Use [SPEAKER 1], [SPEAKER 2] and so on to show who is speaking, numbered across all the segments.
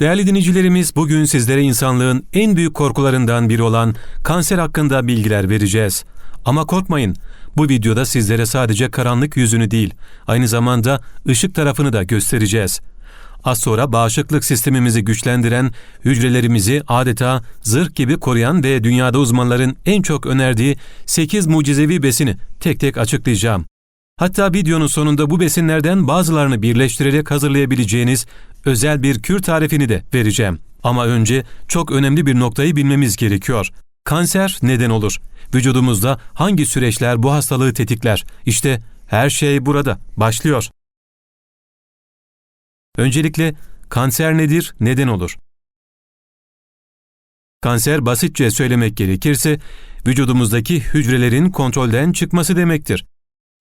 [SPEAKER 1] Değerli dinleyicilerimiz bugün sizlere insanlığın en büyük korkularından biri olan kanser hakkında bilgiler vereceğiz. Ama korkmayın, bu videoda sizlere sadece karanlık yüzünü değil, aynı zamanda ışık tarafını da göstereceğiz. Az sonra bağışıklık sistemimizi güçlendiren, hücrelerimizi adeta zırh gibi koruyan ve dünyada uzmanların en çok önerdiği 8 mucizevi besini tek tek açıklayacağım. Hatta videonun sonunda bu besinlerden bazılarını birleştirerek hazırlayabileceğiniz özel bir kür tarifini de vereceğim. Ama önce çok önemli bir noktayı bilmemiz gerekiyor. Kanser neden olur? Vücudumuzda hangi süreçler bu hastalığı tetikler? İşte her şey burada başlıyor. Öncelikle kanser nedir, neden olur? Kanser basitçe söylemek gerekirse vücudumuzdaki hücrelerin kontrolden çıkması demektir.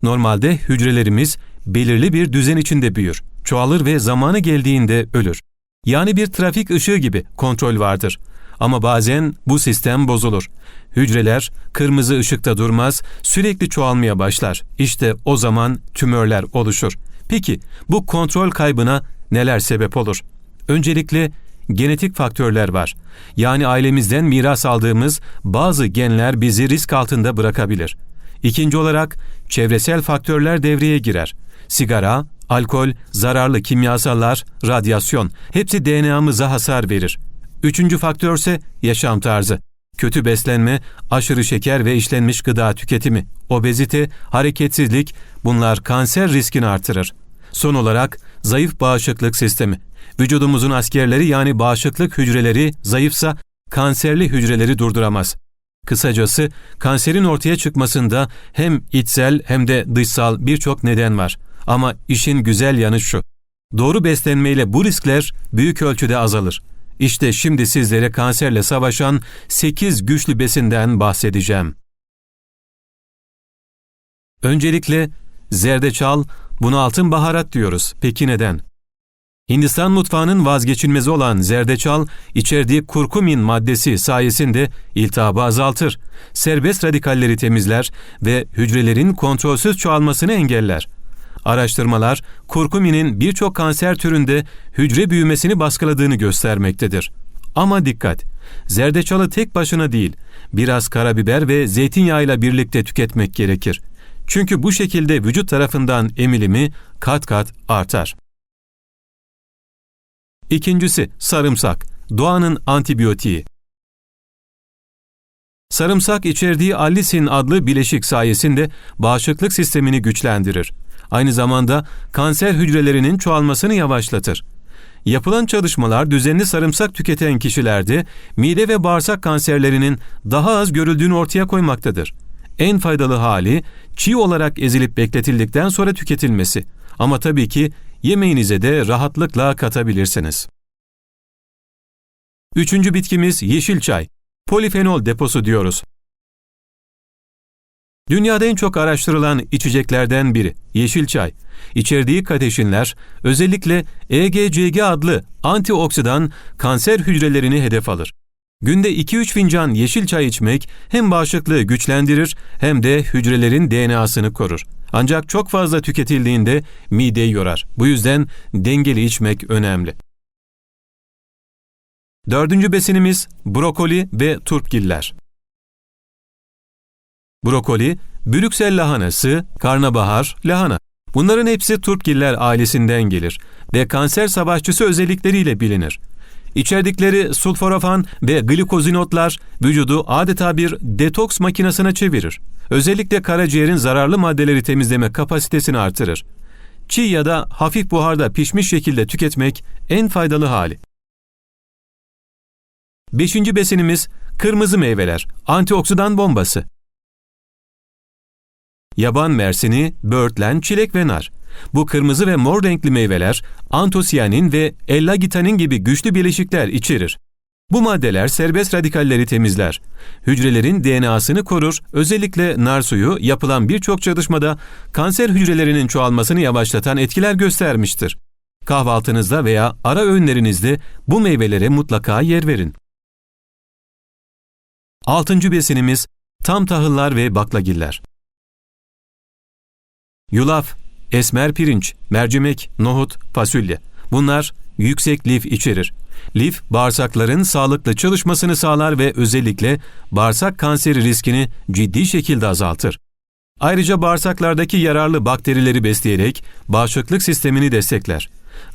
[SPEAKER 1] Normalde hücrelerimiz belirli bir düzen içinde büyür, çoğalır ve zamanı geldiğinde ölür. Yani bir trafik ışığı gibi kontrol vardır. Ama bazen bu sistem bozulur. Hücreler kırmızı ışıkta durmaz, sürekli çoğalmaya başlar. İşte o zaman tümörler oluşur. Peki bu kontrol kaybına neler sebep olur? Öncelikle genetik faktörler var. Yani ailemizden miras aldığımız bazı genler bizi risk altında bırakabilir. İkinci olarak çevresel faktörler devreye girer. Sigara, alkol, zararlı kimyasallar, radyasyon hepsi DNA'mıza hasar verir. Üçüncü faktör ise yaşam tarzı. Kötü beslenme, aşırı şeker ve işlenmiş gıda tüketimi, obezite, hareketsizlik bunlar kanser riskini artırır. Son olarak zayıf bağışıklık sistemi. Vücudumuzun askerleri yani bağışıklık hücreleri zayıfsa kanserli hücreleri durduramaz. Kısacası kanserin ortaya çıkmasında hem içsel hem de dışsal birçok neden var. Ama işin güzel yanı şu. Doğru beslenmeyle bu riskler büyük ölçüde azalır. İşte şimdi sizlere kanserle savaşan 8 güçlü besinden bahsedeceğim. Öncelikle zerdeçal, buna altın baharat diyoruz. Peki neden? Hindistan mutfağının vazgeçilmezi olan zerdeçal, içerdiği kurkumin maddesi sayesinde iltihabı azaltır, serbest radikalleri temizler ve hücrelerin kontrolsüz çoğalmasını engeller. Araştırmalar, kurkuminin birçok kanser türünde hücre büyümesini baskıladığını göstermektedir. Ama dikkat! Zerdeçalı tek başına değil, biraz karabiber ve zeytinyağıyla birlikte tüketmek gerekir. Çünkü bu şekilde vücut tarafından emilimi kat kat artar. İkincisi sarımsak, doğanın antibiyotiği. Sarımsak içerdiği allisin adlı bileşik sayesinde bağışıklık sistemini güçlendirir. Aynı zamanda kanser hücrelerinin çoğalmasını yavaşlatır. Yapılan çalışmalar düzenli sarımsak tüketen kişilerde mide ve bağırsak kanserlerinin daha az görüldüğünü ortaya koymaktadır. En faydalı hali çiğ olarak ezilip bekletildikten sonra tüketilmesi. Ama tabii ki yemeğinize de rahatlıkla katabilirsiniz. Üçüncü bitkimiz yeşil çay. Polifenol deposu diyoruz. Dünyada en çok araştırılan içeceklerden biri yeşil çay. İçerdiği kateşinler özellikle EGCG adlı antioksidan kanser hücrelerini hedef alır. Günde 2-3 fincan yeşil çay içmek hem bağışıklığı güçlendirir hem de hücrelerin DNA'sını korur. Ancak çok fazla tüketildiğinde mideyi yorar. Bu yüzden dengeli içmek önemli. Dördüncü besinimiz brokoli ve turpgiller. Brokoli, Brüksel lahanası, karnabahar, lahana. Bunların hepsi turpgiller ailesinden gelir ve kanser savaşçısı özellikleriyle bilinir. İçerdikleri sulforafan ve glikozinotlar vücudu adeta bir detoks makinesine çevirir. Özellikle karaciğerin zararlı maddeleri temizleme kapasitesini artırır. Çiğ ya da hafif buharda pişmiş şekilde tüketmek en faydalı hali. Beşinci besinimiz kırmızı meyveler, antioksidan bombası. Yaban mersini, böğürtlen, çilek ve nar. Bu kırmızı ve mor renkli meyveler antosiyanin ve ellagitanin gibi güçlü bileşikler içerir. Bu maddeler serbest radikalleri temizler. Hücrelerin DNA'sını korur. Özellikle nar suyu yapılan birçok çalışmada kanser hücrelerinin çoğalmasını yavaşlatan etkiler göstermiştir. Kahvaltınızda veya ara öğünlerinizde bu meyvelere mutlaka yer verin. Altıncı besinimiz tam tahıllar ve baklagiller. Yulaf, esmer pirinç, mercimek, nohut, fasulye. Bunlar yüksek lif içerir. Lif, bağırsakların sağlıklı çalışmasını sağlar ve özellikle bağırsak kanseri riskini ciddi şekilde azaltır. Ayrıca bağırsaklardaki yararlı bakterileri besleyerek bağışıklık sistemini destekler.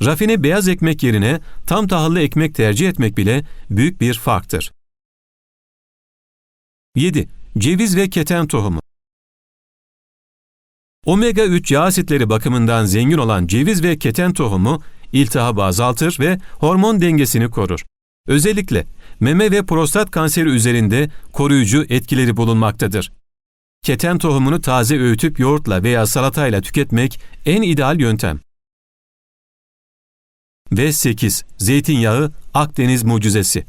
[SPEAKER 1] Rafine beyaz ekmek yerine tam tahıllı ekmek tercih etmek bile büyük bir farktır. 7. Ceviz ve keten tohumu Omega 3 yağ asitleri bakımından zengin olan ceviz ve keten tohumu iltihabı azaltır ve hormon dengesini korur. Özellikle meme ve prostat kanseri üzerinde koruyucu etkileri bulunmaktadır. Keten tohumunu taze öğütüp yoğurtla veya salatayla tüketmek en ideal yöntem. Ve 8. Zeytinyağı Akdeniz mucizesi.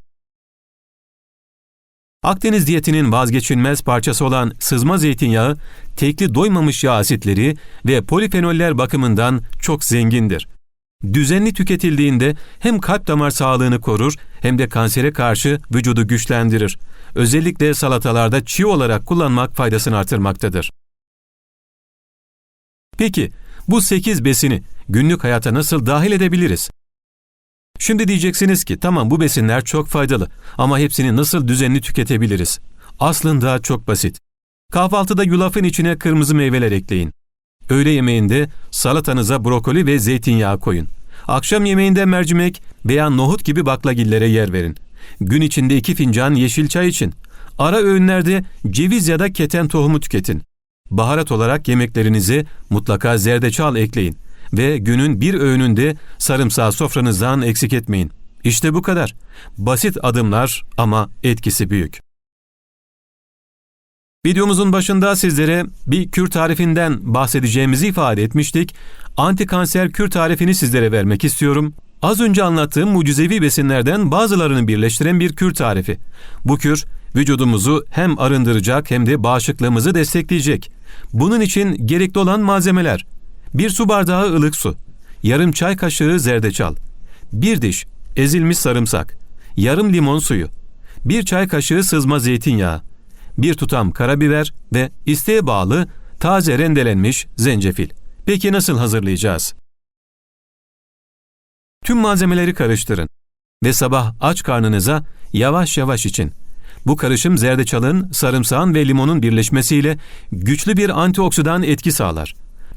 [SPEAKER 1] Akdeniz diyetinin vazgeçilmez parçası olan sızma zeytinyağı, tekli doymamış yağ asitleri ve polifenoller bakımından çok zengindir. Düzenli tüketildiğinde hem kalp damar sağlığını korur hem de kansere karşı vücudu güçlendirir. Özellikle salatalarda çiğ olarak kullanmak faydasını artırmaktadır. Peki bu 8 besini günlük hayata nasıl dahil edebiliriz? Şimdi diyeceksiniz ki tamam bu besinler çok faydalı ama hepsini nasıl düzenli tüketebiliriz? Aslında çok basit. Kahvaltıda yulafın içine kırmızı meyveler ekleyin. Öğle yemeğinde salatanıza brokoli ve zeytinyağı koyun. Akşam yemeğinde mercimek veya nohut gibi baklagillere yer verin. Gün içinde iki fincan yeşil çay için. Ara öğünlerde ceviz ya da keten tohumu tüketin. Baharat olarak yemeklerinize mutlaka zerdeçal ekleyin ve günün bir öğününde sarımsağı sofranızdan eksik etmeyin. İşte bu kadar. Basit adımlar ama etkisi büyük. Videomuzun başında sizlere bir kür tarifinden bahsedeceğimizi ifade etmiştik. Anti kanser kür tarifini sizlere vermek istiyorum. Az önce anlattığım mucizevi besinlerden bazılarını birleştiren bir kür tarifi. Bu kür vücudumuzu hem arındıracak hem de bağışıklığımızı destekleyecek. Bunun için gerekli olan malzemeler bir su bardağı ılık su, yarım çay kaşığı zerdeçal, bir diş ezilmiş sarımsak, yarım limon suyu, bir çay kaşığı sızma zeytinyağı, bir tutam karabiber ve isteğe bağlı taze rendelenmiş zencefil. Peki nasıl hazırlayacağız? Tüm malzemeleri karıştırın ve sabah aç karnınıza yavaş yavaş için. Bu karışım zerdeçalın, sarımsağın ve limonun birleşmesiyle güçlü bir antioksidan etki sağlar.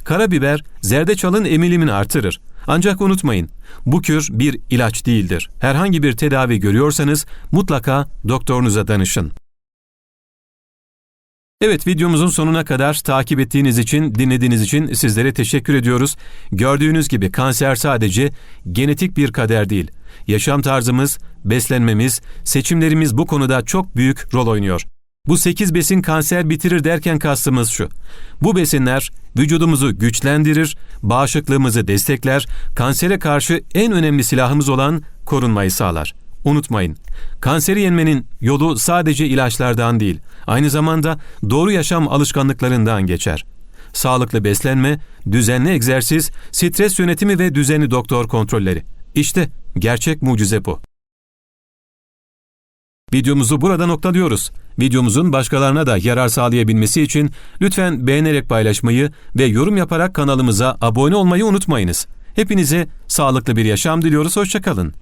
[SPEAKER 1] Karabiber zerdeçalın emilimini artırır. Ancak unutmayın, bu kür bir ilaç değildir. Herhangi bir tedavi görüyorsanız mutlaka doktorunuza danışın. Evet videomuzun sonuna kadar takip ettiğiniz için, dinlediğiniz için sizlere teşekkür ediyoruz. Gördüğünüz gibi kanser sadece genetik bir kader değil. Yaşam tarzımız, beslenmemiz, seçimlerimiz bu konuda çok büyük rol oynuyor. Bu 8 besin kanser bitirir derken kastımız şu. Bu besinler vücudumuzu güçlendirir, bağışıklığımızı destekler, kansere karşı en önemli silahımız olan korunmayı sağlar. Unutmayın, kanseri yenmenin yolu sadece ilaçlardan değil, aynı zamanda doğru yaşam alışkanlıklarından geçer. Sağlıklı beslenme, düzenli egzersiz, stres yönetimi ve düzenli doktor kontrolleri. İşte gerçek mucize bu. Videomuzu burada noktalıyoruz. Videomuzun başkalarına da yarar sağlayabilmesi için lütfen beğenerek paylaşmayı ve yorum yaparak kanalımıza abone olmayı unutmayınız. Hepinize sağlıklı bir yaşam diliyoruz. Hoşçakalın.